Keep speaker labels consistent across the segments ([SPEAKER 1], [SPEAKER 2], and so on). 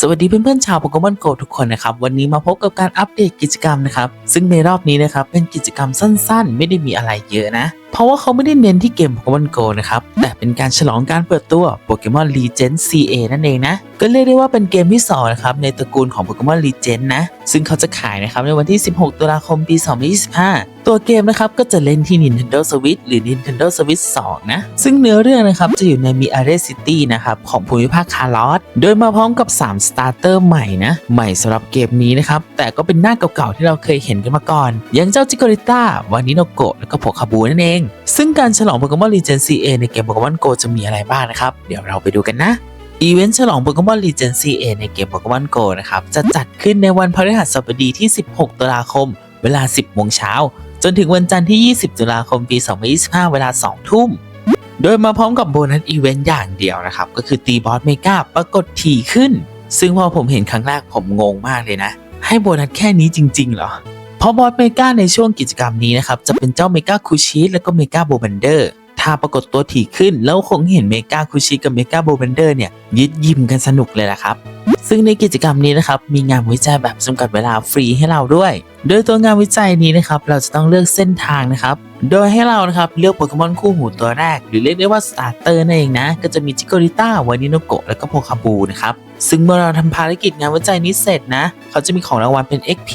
[SPEAKER 1] สวัสดีเพื่อนๆชาวโปเกมอนโกทุกคนนะครับ วันนี้มาพบกับการอัปเดตกิจกรรมนะครับ ซึ่งในรอบนี้นะครับเป็นกิจกรรมสั้นๆ ไม่ได้มีอะไรเยอะนะ เพราะว่าเขาไม่ได้เน้นที่เกมโปเกมอนโกนะครับ แต่เป็นการฉลองการเปิดตัวโปเกมอน Legend CA นั่นเองนะ ก็เรียกได้ว่าเป็นเกมที่สองนะครับในตระกูลของโปเกมอน Legend นะ ซึ่งเขาจะขายนะครับในวันที่ 16 ตุลาคมปี 2025 ตัวเกมนะครับก็จะเล่นที่ Nintendo Switch หรือ Nintendo Switch 2 นะ ซึ่งเนื้อเรื่องนะครับจะอยู่ในมีอาร์เรซิตี้นะครับของภูมิภาคคาร์ลอสโดยมาพร้อมกับ 3 สตาร์เตอร์ใหม่นะใหม่สำหรับเกมนี้นะครับแต่ก็เป็นหน้าเก่าๆที่เราเคยเห็นกันมาก่อน อย่างเจ้าจิโกริต้าวานิโนโกะแล้วก็โพคาบูนั่นเองซึ่งการฉลองโปเกมอน Legend CA ในเกมโปเกมอนโกจะมีอะไรบ้างนะครับ เดี๋ยวเราไปดูกันนะอีเวนต์ฉลองโปเกมอน Legend CA ในเกมโปเกมอนโกนะครับ จะจัดขึ้นในวันพฤหัสบดีที่ 16 ตุลาคม เวลา 10 โมงเช้า จนถึงวันจันทร์ที่ 20 ตุลาคม ปี 2025 เวลา 2 ทุ่ม โดยมาพร้อมกับโบนัสอีเวนต์อย่างเดียวนะครับ ก็คือตีบอสเมกาปรากฏถี่ขึ้น ซึ่งพอผมเห็นครั้งแรกผมงงมากเลยนะ ให้โบนัสแค่นี้จริง ๆ เหรอ เพราะบอสเมกาในช่วงกิจกรรมนี้นะครับ จะเป็นเจ้าเมกาคูชิและก็เมกาโบบันเดอร์ถ้าปรากฏตัวถี่ขึ้นแล้วคงเห็นเมกาคูชิกับเมกาโบเบนเดอร์เนี่ยยึดยิมกันสนุกเลยละครับ ซึ่งในกิจกรรมนี้นะครับมีงานวิจัยแบบจำกัดเวลาฟรีให้เราด้วย โดยตัวงานวิจัยนี้นะครับเราจะต้องเลือกเส้นทางนะครับโดยให้เรานะครับเลือกโปเกมอนคู่หูตัวแรก หรือเรียกได้ว่าสตาร์เตอร์นั่นเองนะ ก็จะมีจิโกริต้าวานิโนโกะและก็โพคาบูนะครับซึ่งเมื่อเราทำภารกิจงานวิจัยนี้เสร็จนะ เขาจะมีของรางวัลเป็น XP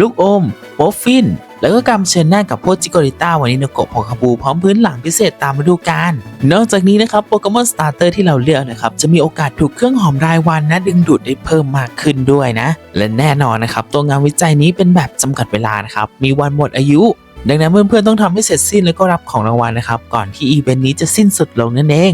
[SPEAKER 1] ลูกอมโวฟิน แล้วก็การเชิญหน้ากับพวกจิโกริต้าวานิโนโกะโพคาบูพร้อมพื้นหลังพิเศษตามฤดูกาลนอกจากนี้นะครับโปเกมอนสตาร์เตอร์ที่เราเลือกนะครับจะมีโอกาสถูกเครื่องหอมรายวันนะดึงดูดได้เพิ่มมากขึ้นด้วยนะ และแน่นอนนะครับตัวงานวิจัยนี้เป็นแบบจำกัดเวลานะครับมีวันหมดอายุดังนั้นเพื่อนๆต้องทำให้เสร็จสิ้นแล้วก็รับของรางวัลนะครับก่อนที่อีเวนต์นี้จะสิ้นสุดลงนั่นเอง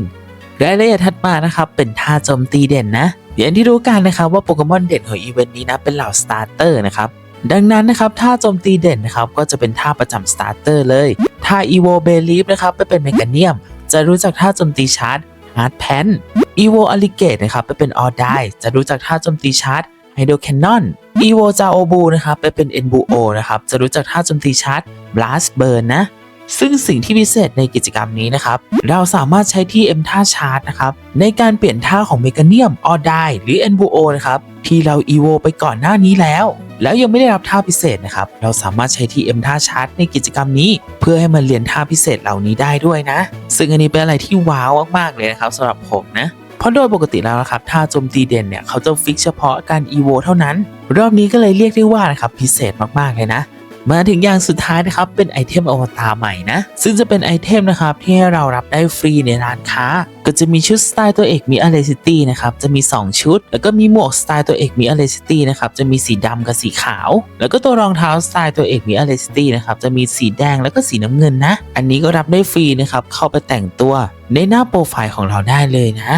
[SPEAKER 1] รายละเอียดถัดมานะครับเป็นท่าโจมตีเด่นนะอย่างที่รู้กันนะครับว่าโปเกมอนเด่นของอีเวนต์นี้นะเป็นเหล่าสตาร์เตอร์นะครับ ดังนั้นนะครับท่าโจมตีเด่นนะครับก็จะเป็นท่าประจำสตาร์เตอร์เลยท่า Evo b e l i e f นะครับไปเป็นเมกาเนียม จะรู้จักท่าโจมตีชาร์จ Hard Pan Evo Alligate นะครับไปเป็น All Die จะรู้จักท่าโจมตีชาร์จ Hydro Cannon Evo j a o b u นะครับไปเป็น Enbuo นะครับจะรู้จักท่าโจมตีชาร์จ Blast Burn นนะซึ่งสิ่งที่พิเศษในกิจกรรมนี้นะครับ เราสามารถใช้ที่ M ท่าชาร์จนะครับ ในการเปลี่ยนท่าของเมกาเนียมออดไดหรือ Enbuo นะครับ ที่เรา EVO ไปก่อนหน้านี้แล้ว แล้วยังไม่ได้รับท่าพิเศษนะครับ เราสามารถใช้ที่ M ท่าชาร์จในกิจกรรมนี้ เพื่อให้มันเรียนท่าพิเศษเหล่านี้ได้ด้วยนะ ซึ่งอันนี้เป็นอะไรที่ว้าวมากๆเลยนะครับสำหรับผมนะเพราะโดยปกติแล้วนะครับท่าโจมตีเด่นเนี่ยเขาจะฟิกเฉพาะการอีโวเท่านั้น รอบนี้ก็เลยเรียกได้ว่านะครับพิเศษมากๆเลยนะ มาถึงอย่างสุดท้ายนะครับเป็นไอเทมอวตารใหม่นะ ซึ่งจะเป็นไอเทมนะครับที่เรารับได้ฟรีในร้านค้า ก็จะมีชุดสไตล์ตัวเอกมีอเลซิตี้นะครับจะมี 2 ชุด แล้วก็มีหมวกสไตล์ตัวเอกมีอเลซิตี้นะครับจะมีสีดำกับสีขาว แล้วก็ตัวรองเท้าสไตล์ตัวเอกมีอเลซิตี้นะครับจะมีสีแดงแล้วก็สีน้ำเงินนะ อันนี้ก็รับได้ฟรีนะครับเข้าไปแต่งตัวในหน้าโปรไฟล์ของเราได้เลยนะ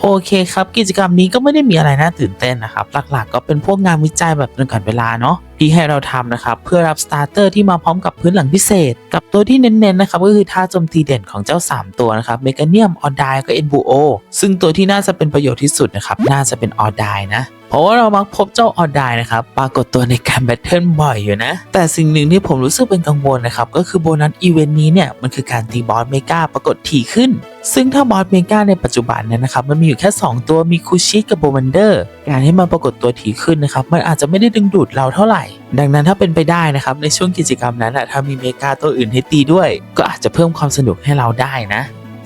[SPEAKER 1] โอเคครับ กิจกรรมนี้ก็ไม่ได้มีอะไรน่าตื่นเต้นนะครับ หลักๆ ก็เป็นพวกงานวิจัยแบบจำกัดเวลาเนาะที่ให้เราทำนะครับ เพื่อรับสตาร์เตอร์ที่มาพร้อมกับพื้นหลังพิเศษ กับตัวที่เน้นๆนะครับก็คือท่าโจมตีเด่นของเจ้า 3 ตัวนะครับเมกาเนียมออดไดก็เอ็นบูโอซึ่งตัวที่น่าจะเป็นประโยชน์ที่สุดนะครับน่าจะเป็นออดไดนะ เพราะว่าเรามักพบเจ้าออดไดนะครับปรากฏตัวในการแบทเทิลบ่อยอยู่นะ แต่สิ่งหนึ่งที่ผมรู้สึกเป็นกังวลนะครับ ก็คือโบนัสอีเวนต์นี้เนี่ย มันคือการตีบอสเมกาปรากฏถี่ขึ้น ซึ่งถ้าบอสเมกาในปัจจุบันเนี่ยนะครับ มันมีอยู่แค่ 2 ตัวมีคูชิกับโบมันเดอร์การให้มันปรากฏตัวถี่ขึ้นนะครับ มันอาจจะไม่ได้ดึงดูดเราเท่าไหร่ ดังนั้นถ้าเป็นไปได้นะครับในช่วงกิจกรรมนั้นอะถ้ามีเมกาตัวอื่นให้ตีด้วย ก็อาจจะเพิ่มความสนุกให้เราได้นะ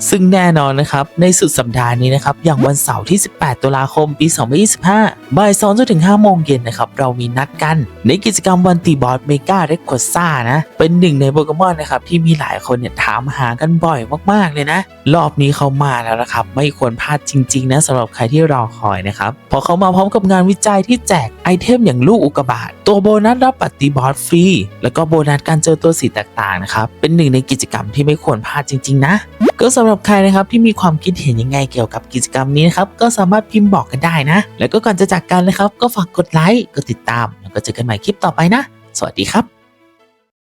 [SPEAKER 1] ซึ่งแน่นอนนะครับ ในสุดสัปดาห์นี้นะครับ อย่างวันเสาร์ที่ 18 ตุลาคม ปี 2025 บ่าย2จนถึง5โมงเย็นนะครับ เรามีนัดกัน ในกิจกรรมวันตีบอสเมกาเรคคอซ่านะ เป็นหนึ่งในโปเกมอนนะครับที่มีหลายคนเนี่ยถามหากันบ่อยมากๆเลยนะ รอบนี้เขามาแล้วนะครับ ไม่ควรพลาดจริง ๆ นะสำหรับใครที่รอคอยนะครับพราะเขามาพร้อมกับงานวิจัยที่แจกไอเทมอย่างลูกอุกกาบาตตัวโบนัสรับบัตรตีบอสฟรีแล้วก็โบนัสการเจอตัวสีแตกต่างนะครับเป็นหนึ่งในกิจกรรมที่ไม่ควรพลาดจริง ๆ นะก็สำหรับใครนะครับที่มีความคิดเห็นยังไงเกี่ยวกับกิจกรรมนี้นะครับก็สามารถพิมพ์บอกกันได้นะ แล้วก็ก่อนจะจากกันนะครับ ก็ฝากกดไลค์ กดติดตาม แล้วก็เจอกันใหม่คลิปต่อไปนะ สวัสดีครับ